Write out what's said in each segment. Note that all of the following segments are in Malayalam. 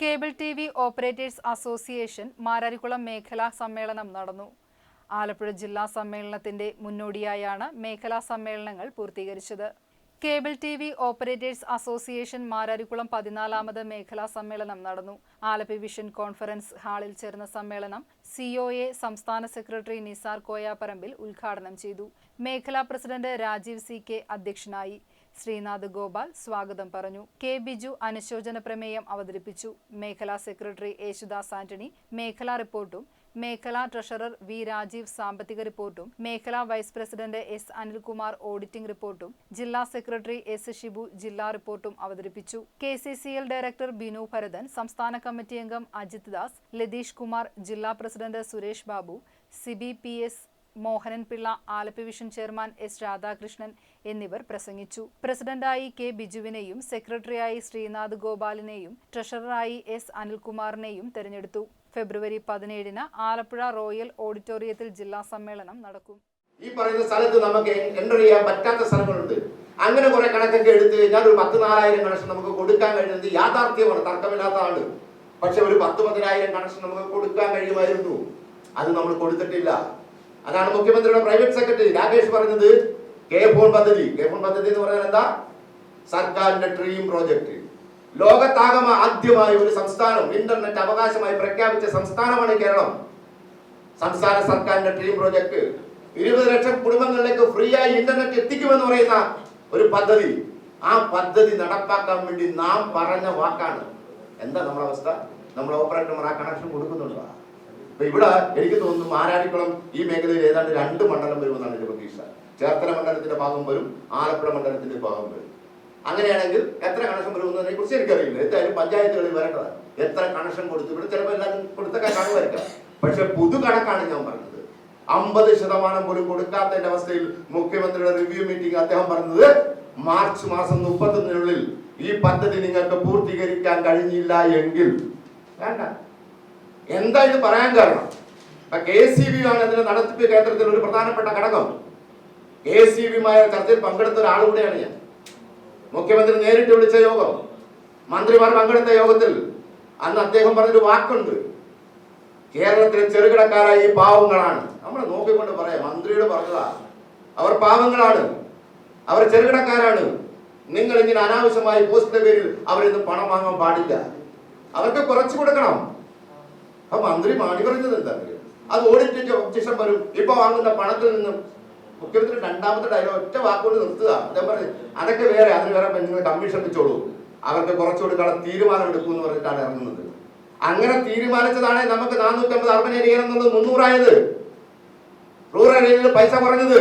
Cable T V operators association Mararikulam മേഖലാ സമ്മേളനം നടന്നു. ആലപ്പുഴ ജില്ലാ സമ്മേളനത്തിന്റെ മുന്നോടിയായാണ് മേഖലാ സമ്മേളനങ്ങൾ പൂർത്തീകരിച്ചത്. Cable T V operators association Mararikulam പതിനാലാമത് മേഖലാ സമ്മേളനം നടന്നു. ആലപ്പി വിഷൻ കോൺഫറൻസ് ഹാളിൽ ചേർന്ന സമ്മേളനം സിഒഎ സംസ്ഥാന സെക്രട്ടറി നിസാർ കോയാപ്പറമ്പിൽ ഉദ്ഘാടനം ചെയ്തു. മേഖലാ പ്രസിഡന്റ് രാജീവ് സി കെ അധ്യക്ഷനായി. ശ്രീനാഥ് ഗോപാൽ സ്വാഗതം പറഞ്ഞു. കെ ബിജു അനുശോചന പ്രമേയം അവതരിപ്പിച്ചു. മേഖലാ സെക്രട്ടറി യേശുദാസ് ആന്റണി മേഖലാ റിപ്പോർട്ടും മേഖലാ ട്രഷറർ വി രാജീവ് സാമ്പത്തിക റിപ്പോർട്ടും മേഖലാ vice president S Anilkumar auditing റിപ്പോർട്ടും ജില്ലാ സെക്രട്ടറി എസ് ഷിബു ജില്ലാ റിപ്പോർട്ടും അവതരിപ്പിച്ചു. K C C L director Binu Bharathan സംസ്ഥാന കമ്മിറ്റി അംഗം അജിത് ദാസ് ലതീഷ് കുമാർ ജില്ലാ president Suresh Babu Sibi P S Mohanan Pillai Alleppey vision chairman S Radhakrishnan എന്നിവർ പ്രസംഗിച്ചു. പ്രസിഡന്റായി കെ ബിജുവിനെയും സെക്രട്ടറിയായി ശ്രീനാഥ് ഗോപാലിനെയും ട്രഷററായി എസ് അനിൽകുമാറിനെയും തെരഞ്ഞെടുത്തു. ഫെബ്രുവരി പതിനേഴിന് ആലപ്പുഴ റോയൽ ഓഡിറ്റോറിയത്തിൽ ജില്ലാ സമ്മേളനം നടക്കും. ഈ പറയുന്ന സ്ഥലത്ത് നമുക്ക് എന്റർ ചെയ്യാൻ പറ്റാത്ത സ്ഥലങ്ങളുണ്ട്. അങ്ങനെ കുറെ കണക്കൊക്കെ എടുത്തു കഴിഞ്ഞാൽ ഒരു പത്ത് നാലായിരം കണക്ഷൻ നമുക്ക് കൊടുക്കാൻ കഴിയുന്നത് യാഥാർത്ഥ്യമാണ് തർക്കമില്ലാത്തതാണ് പക്ഷെ ഒരു പത്ത് പതിനായിരം കണക്ഷൻ നമുക്ക് കൊടുക്കാൻ കഴിയുമായിരുന്നു. അത് നമ്മൾ കൊടുത്തിട്ടില്ല. അതാണ് മുഖ്യമന്ത്രിയുടെ പ്രൈവറ്റ് സെക്രട്ടറി. രാകേഷ് പറയുന്നത് കെ ഫോൺ പദ്ധതി. കെ ഫോൺ പദ്ധതി എന്ന് പറഞ്ഞാൽ എന്താ? സർക്കാരിന്റെ ഡ്രീം പ്രോജക്റ്റ് ലോകത്താകമ ആദ്യമായി ഒരു സംസ്ഥാനം ഇന്റർനെറ്റ് അവകാശമായി പ്രഖ്യാപിച്ച സംസ്ഥാനമാണ് കേരളം. സംസ്ഥാന സർക്കാരിന്റെ ഡ്രീം പ്രോജക്ട് ഇരുപത് ലക്ഷം കുടുംബങ്ങളിലേക്ക് ഫ്രീ ആയി ഇന്റർനെറ്റ് എത്തിക്കുമെന്ന് പറയുന്ന ഒരു പദ്ധതി. ആ പദ്ധതി നടപ്പാക്കാൻ വേണ്ടി നാം പറഞ്ഞ വാക്കാണ്. എന്താ നമ്മുടെ അവസ്ഥ നമ്മൾ ഓപ്പറേറ്റർമാർ ആ കണക്ഷൻ കൊടുക്കുന്നുണ്ടോ? അപ്പൊ ഇവിടെ എനിക്ക് തോന്നുന്നു മാരാരിക്കുളം ഈ മേഖലയിൽ ഏതാണ്ട് രണ്ട് മണ്ഡലം വരുമെന്നാണ് എന്റെ പ്രതീക്ഷ. ചേർത്തല മണ്ഡലത്തിന്റെ ഭാഗം വരും ആലപ്പുഴ മണ്ഡലത്തിന്റെ ഭാഗം വരും. അങ്ങനെയാണെങ്കിൽ എത്ര കണക്ഷൻ വരുമെന്നതിനെ കുറിച്ച് എനിക്കറിയില്ല. എന്തായാലും പഞ്ചായത്തുകളിൽ വരേണ്ടതാണ്. എത്ര കണക്ഷൻ കൊടുത്തു? ഇവിടെ ചിലപ്പോൾ എല്ലാവരും കൊടുത്തൊക്കെ കാണുമായിരിക്കാം. പക്ഷെ പുതു കണക്കാണ് ഞാൻ പറഞ്ഞത്. അമ്പത് ശതമാനം പോലും കൊടുക്കാത്തതിന്റെ അവസ്ഥയിൽ മുഖ്യമന്ത്രിയുടെ റിവ്യൂ മീറ്റിംഗ് അദ്ദേഹം പറഞ്ഞത് മാർച്ച് മാസം മുപ്പത്തൊന്നിനുള്ളിൽ ഈ പദ്ധതി നിങ്ങൾക്ക് പൂർത്തീകരിക്കാൻ കഴിഞ്ഞില്ല എങ്കിൽ വേണ്ട. എന്താ ഇത് പറയാൻ കാരണം? ഇപ്പൊ കെ സി ബി ആണ് ഇതിന്റെ നടത്തിപ്പ് കേന്ദ്രത്തിൽ ഒരു പ്രധാനപ്പെട്ട ഘടകം. കെ സി ബിമായ ചർച്ചയിൽ പങ്കെടുത്ത ഒരാൾ കൂടെയാണ് ഞാൻ. മുഖ്യമന്ത്രി നേരിട്ട് വിളിച്ച യോഗം. മന്ത്രിമാർ പങ്കെടുത്ത യോഗത്തിൽ അന്ന് അദ്ദേഹം പറഞ്ഞൊരു വാക്കുണ്ട്. കേരളത്തിലെ ചെറുകിടക്കാരായ ഈ പാവങ്ങളാണ്. നമ്മൾ നോക്കിക്കൊണ്ട് പറയാം. മന്ത്രിയോട് പറഞ്ഞതാ. അവർ പാവങ്ങളാണ്. അവർ ചെറുകിടക്കാരാണ്. നിങ്ങൾ ഇങ്ങനെ അനാവശ്യമായി പോസ്റ്റിന്റെ പേരിൽ അവരിന്ന് പണം വാങ്ങാൻ പാടില്ല. അവർക്ക് കുറച്ച് കൊടുക്കണം. അപ്പൊ മന്ത്രി മാടി പറഞ്ഞത് എന്താ അത് ഓഡിറ്റിന്റെ ഒബ്ജക്ഷൻ വരും. ഇപ്പൊ വാങ്ങുന്ന പണത്തിൽ നിന്നും മുഖ്യമന്ത്രി രണ്ടാമത്തെ ഡയലോഗ് ഒറ്റ വാക്കുകൊണ്ട് നിർത്തുക. അദ്ദേഹം പറഞ്ഞു അതൊക്കെ വേറെ അതിന് വേറെ നിങ്ങൾ കമ്മീഷൻ വെച്ചോളൂ അവർക്ക് കുറച്ചുകൂടി കൊടുക്കാനുള്ള തീരുമാനം എടുക്കും എന്ന് പറഞ്ഞിട്ടാണ് ഇറങ്ങുന്നത്. അങ്ങനെ തീരുമാനിച്ചതാണ് നമുക്ക് നാനൂറ്റമ്പത് അർബൻ ഏരിയ എന്നുള്ളത് മുന്നൂറായത്. റൂറൽ ഏരിയയിൽ പൈസ കുറഞ്ഞത്.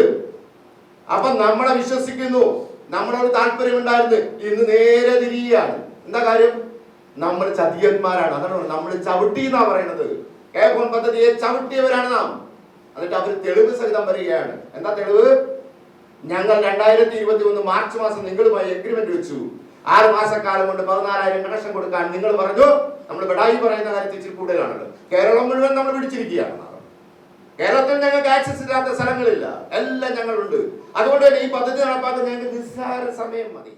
അപ്പൊ നമ്മളെ വിശ്വസിക്കുന്നു. നമ്മളൊരു താല്പര്യം ഉണ്ടായിരുന്നു ഇന്ന് നേരെ തിരിയാണ് എന്താ കാര്യം? നമ്മൾ ചതിയന്മാരാണ് അതാണ് നമ്മൾ ചവിട്ടി എന്നാ പറയുന്നത് ഏകോൺ പദ്ധതിയെ ചവിട്ടിയവരാണ് നാം. എന്നിട്ട് അവർ തെളിവ് സഹിതം വരികയാണ്. എന്താ തെളിവ്? ഞങ്ങൾ രണ്ടായിരത്തി ഇരുപത്തി ഒന്ന് മാർച്ച് മാസം നിങ്ങളുമായി എഗ്രിമെന്റ് വെച്ചു. ആറ് മാസക്കാലം കൊണ്ട് പതിനാലായിരം കണക്ഷൻ കൊടുക്കാൻ നിങ്ങൾ പറഞ്ഞു. നമ്മൾ ബഡായി പറയുന്ന കാര്യത്തിൽ ഇച്ചിരി കൂടുതലാണല്ലോ. കേരളം മുഴുവൻ നമ്മൾ പിടിച്ചിരിക്കുകയാണ് കേരളത്തിൽ ഞങ്ങൾക്ക് ആക്സസ് ഇല്ലാത്ത സ്ഥലങ്ങളില്ല. എല്ലാം ഞങ്ങളുണ്ട്. അതുകൊണ്ട് തന്നെ ഈ പദ്ധതി നടപ്പാക്കാൻ ഞങ്ങൾക്ക് നിസ്സാര സമയം മതി.